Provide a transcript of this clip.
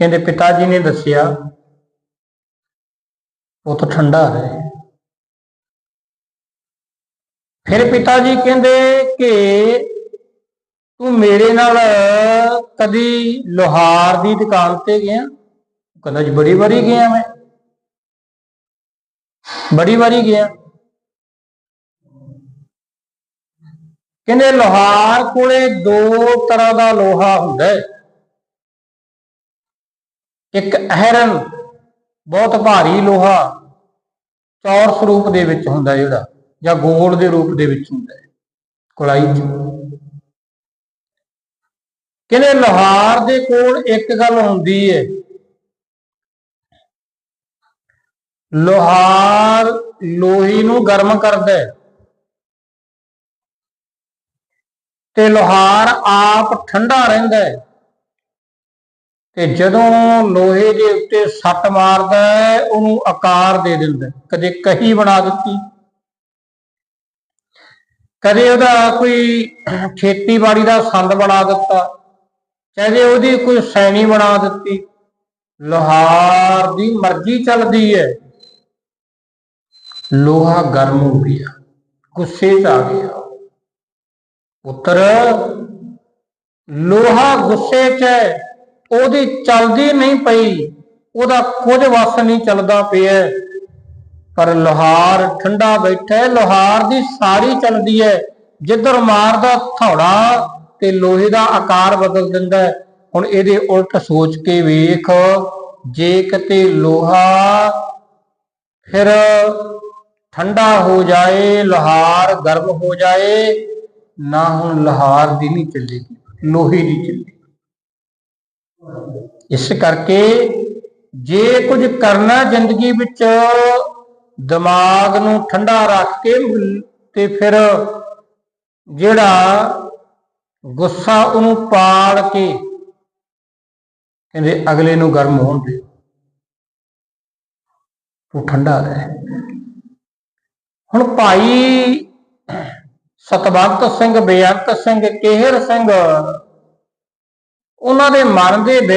ਕਹਿੰਦੇ ਪਿਤਾ ਜੀ ਨੇ ਦੱਸਿਆ, ਉਹ ਤਾਂ ਠੰਡਾ ਹੈ। ਫਿਰ ਪਿਤਾ ਜੀ ਕਹਿੰਦੇ ਕਿ ਤੂੰ ਮੇਰੇ ਨਾਲ ਕਦੀ ਲੋਹਾਰ ਦੀ ਦੁਕਾਨ ਤੇ ਗਿਆ? ਕਹਿੰਦਾ ਜੀ, ਬੜੀ ਵਾਰੀ ਗਿਆ ਮੈਂ। ਬੜੀ ਵਾਰੀ ਗਿਆ। ਕਹਿੰਦੇ ਲੋਹਾਰ ਕੋਲੇ ਦੋ ਤਰ੍ਹਾਂ ਦਾ ਲੋਹਾ ਹੁੰਦਾ ਹੈ। ਇੱਕ ਅਹਿਰਨ, ਬਹੁਤ ਭਾਰੀ ਲੋਹਾ ਚੌਰ ਸਰੂਪ ਦੇ ਵਿੱਚ ਹੁੰਦਾ ਜਿਹੜਾ, ਜਾਂ ਗੋਲ ਦੇ ਰੂਪ ਦੇ ਵਿੱਚ ਹੁੰਦਾ ਹੈ, ਕੁਲਾਈ ਚ। ਕਹਿੰਦੇ ਲੋਹਾਰ ਦੇ ਕੋਲ ਇੱਕ ਗੱਲ ਹੁੰਦੀ ਹੈ ਲੋਹਾਰ ਲੋਹੀ ਨੂੰ ਗਰਮ ਕਰਦਾ ਹੈ। ਤੇ ਲੋਹਾਰ ਆਪ ਠੰਡਾ ਰਹਿੰਦਾ ਹੈ। ਤੇ ਜਦੋਂ ਲੋਹੇ ਦੇ ਉੱਤੇ ਸੱਟ ਮਾਰਦਾ ਹੈ, ਉਹਨੂੰ ਆਕਾਰ ਦੇ ਦਿੰਦਾ ਕਦੇ ਕਹੀ ਬਣਾ ਦਿੱਤੀ। ਕਦੇ ਉਹਦਾ ਕੋਈ ਖੇਤੀਬਾੜੀ ਦਾ ਸੰਦ ਬਣਾ ਦਿੱਤਾ। ਕਦੇ ਉਹਦੀ ਕੋਈ ਸੈਣੀ ਬਣਾ ਦਿੱਤੀ। ਲੋਹਾਰ ਦੀ ਮਰਜ਼ੀ ਚੱਲਦੀ ਹੈ। ਲੋਹਾ ਗਰਮ ਹੋ ਗਿਆ। ਗੁੱਸੇ 'ਚ ਆ ਗਿਆ ਪੁੱਤਰ, ਲੋਹਾ ਗੁੱਸੇ 'ਚ ਹੈ। ਉਹਦੀ ਚਲਦੀ ਨਹੀਂ ਪਈ, ਉਹਦਾ ਕੁਝ ਵਸ ਨਹੀਂ ਚੱਲਦਾ ਪਿਆ। ਪਰ ਲੋਹਾਰ ਠੰਡਾ ਬੈਠਾ ਹੈ, ਲੋਹਾਰ ਦੀ ਸਾਰੀ ਚੱਲਦੀ ਹੈ। ਜਿੱਧਰ ਮਾਰਦਾ ਥੌੜਾ ਤੇ ਲੋਹੇ ਦਾ ਆਕਾਰ ਬਦਲ ਦਿੰਦਾ ਹੁਣ ਇਹਦੇ ਉਲਟ ਸੋਚ ਕੇ ਵੇਖ, ਜੇ ਕਿਤੇ ਲੋਹਾ ਫਿਰ ਠੰਡਾ ਹੋ ਜਾਏ, ਲੋਹਾਰ ਗਰਮ ਹੋ ਜਾਏ, ਨਾ ਹੁਣ ਲੋਹਾਰ ਦੀ ਨਹੀਂ ਚੱਲੇਗੀ, ਲੋਹੇ ਦੀ ਚੱਲੇਗੀ। ਇਸ ਕਰਕੇ ਜੇ ਕੁਝ ਕਰਨਾ ਜ਼ਿੰਦਗੀ ਵਿੱਚ, ਦਿਮਾਗ ਨੂੰ ਠੰਡਾ ਰੱਖ ਕੇ ਤੇ ਫਿਰ ਜਿਹੜਾ ਗੁੱਸਾ ਉਹਨੂੰ ਪਾਲ ਕੇ ਕਹਿੰਦੇ ਅਗਲੇ ਨੂੰ ਗਰਮ ਹੋਣ ਦੇ। ਤੂੰ ਠੰਡਾ ਰਹਿ। ਹੁਣ ਭਾਈ ਸਤਵੰਤ ਸਿੰਘ, ਬੇਅੰਤ ਸਿੰਘ, ਕੇਹਰ ਸਿੰਘ ਉਹਨਾਂ ਦੇ ਮਨ ਦੇ ਵਿੱਚ